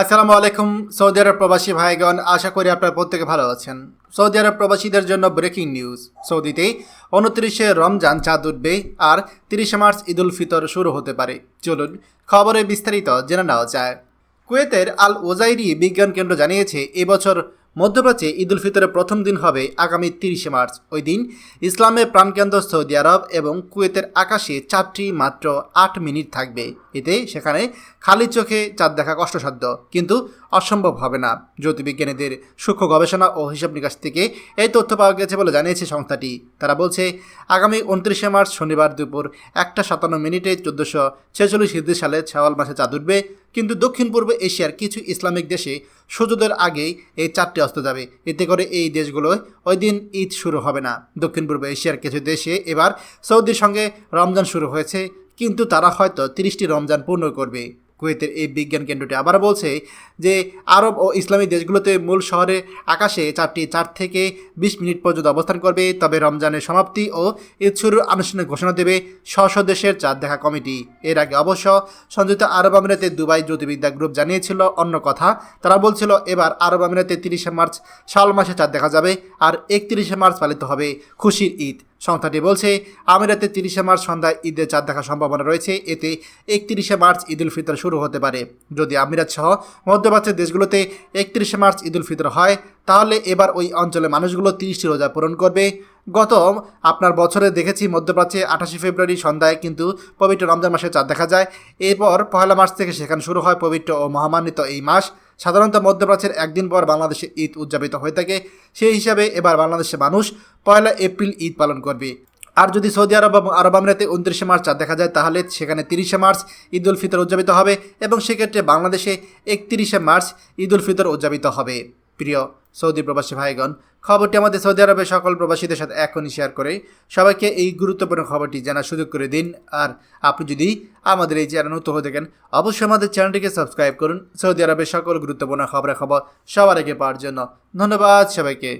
আসসালামু আলাইকুম, সৌদি আরব প্রবাসী ভাইগণ, আশা করি আপনারা প্রত্যেকে ভালো আছেন। সৌদি আরব প্রবাসীদের জন্য ব্রেকিং নিউজ সৌদিতে উনত্রিশে রমজান চাঁদ উঠবে আর তিরিশে মার্চ ঈদুল ফিতর শুরু হতে পারে। চলুন খবরে বিস্তারিত জেনে নেওয়া যায়। কুয়েতের আল ওজাইরি বিজ্ঞান কেন্দ্র জানিয়েছে, এবছর মধ্যপ্রাচ্যে ঈদুল ফিতরের প্রথম দিন হবে আগামী তিরিশে মার্চ। ওই দিন ইসলামের প্রাণকেন্দ্র সৌদি আরব এবং কুয়েতের আকাশে চারটি মাত্র আট মিনিট থাকবে। এতে সেখানে খালি চোখে চাঁদ দেখা কষ্টসাধ্য, কিন্তু অসম্ভব হবে না। জ্যোতির্বিজ্ঞানীদের সূক্ষ্ম গবেষণা ও হিসাব নিকাশ থেকে এই তথ্য পাওয়া গেছে বলে জানিয়েছে সংস্থাটি। তারা বলছে, আগামী উনত্রিশে মার্চ শনিবার দুপুর একটা সাতান্ন মিনিটে চোদ্দোশো ছেচল্লিশ সালে ছাওয়াল মাসে চাঁদ উঠবে। কিন্তু দক্ষিণ পূর্ব এশিয়ার কিছু ইসলামিক দেশে সূর্যোদয়ের আগেই এই চারটি অস্ত যাবে। এতে করে এই দেশগুলোয় ওই দিন ঈদ শুরু হবে না। দক্ষিণ পূর্ব এশিয়ার কিছু দেশে এবার সৌদির সঙ্গে রমজান শুরু হয়েছে, কিন্তু তারা হয়তো তিরিশটি রমজান পূর্ণ করবে। কুয়েতের এই বিজ্ঞান কেন্দ্রটি আবার বলছে যে আরব ও ইসলামী দেশগুলোতে মূল শহরে আকাশে চারটি চার থেকে বিশ মিনিট পর্যন্ত অবস্থান করবে। তবে রমজানের সমাপ্তি ও ঈদ শুরুর আনুষ্ঠানিক ঘোষণা দেবে স্ব দেশের চাঁদ দেখা কমিটি। এর আগে অবশ্য সংযুক্ত আরব আমিরাতে দুবাই জ্যোতির্বিদ্যা গ্রুপ জানিয়েছিল অন্য কথা। তারা বলছিল, এবার আরব আমিরাতে তিরিশে মার্চ শাল মাসে চাঁদ দেখা যাবে আর একত্রিশে মার্চ পালিত হবে খুশির ঈদ। সংস্থাটি বলছে, আমিরাতে তিরিশে মার্চ সন্ধ্যায় ঈদের চাঁদ দেখার সম্ভাবনা রয়েছে। এতে একত্রিশে মার্চ ঈদুল ফিতর শুরু হতে পারে। যদি আমিরাত সহ মধ্যপ্রাচ্যের দেশগুলোতে একত্রিশে মার্চ ঈদুল ফিতর হয়, তাহলে এবার ওই অঞ্চলের মানুষগুলো তিরিশটি রোজা পূরণ করবে। গত আপনার বছরে দেখেছি মধ্যপ্রাচ্যে আঠাশে ফেব্রুয়ারি সন্ধ্যায় কিন্তু পবিত্র রমজান মাসে চাঁদ দেখা যায়। এরপর পয়লা মার্চ থেকে সেখানে শুরু হয় পবিত্র ও মহামান্বিত এই মাস। সাধারণত মধ্যপ্রাচ্যের একদিন পর বাংলাদেশে ঈদ উদযাপিত হয়ে থাকে। সেই হিসাবে এবার বাংলাদেশের মানুষ পয়লা এপ্রিল ঈদ পালন করবে। আর যদি সৌদি আরব এবং আরব আমিরাতে উনত্রিশে মার্চ দেখা যায়, তাহলে সেখানে তিরিশে মার্চ ঈদ উল ফিতর উদযাপিত হবে এবং সেক্ষেত্রে বাংলাদেশে একত্রিশে মার্চ ঈদ উল ফিতর উদযাপিত হবে। প্রিয় সৌদি প্রবাসী ভাইগণ, খবরটি আমাদের সৌদি আরবের সকল প্রবাসীদের সাথে এখনই শেয়ার করে সবাইকে এই গুরুত্বপূর্ণ খবরটি জানার সুযোগ করে দিন। আর আপনি যদি আমাদের এই চ্যানেল নতুন হয়ে থাকেন, অবশ্যই আমাদের চ্যানেলটিকে সাবস্ক্রাইব করুন। সৌদি আরবের সকল গুরুত্বপূর্ণ খবরের খবর সবার আগে পাওয়ার জন্য ধন্যবাদ সবাইকে।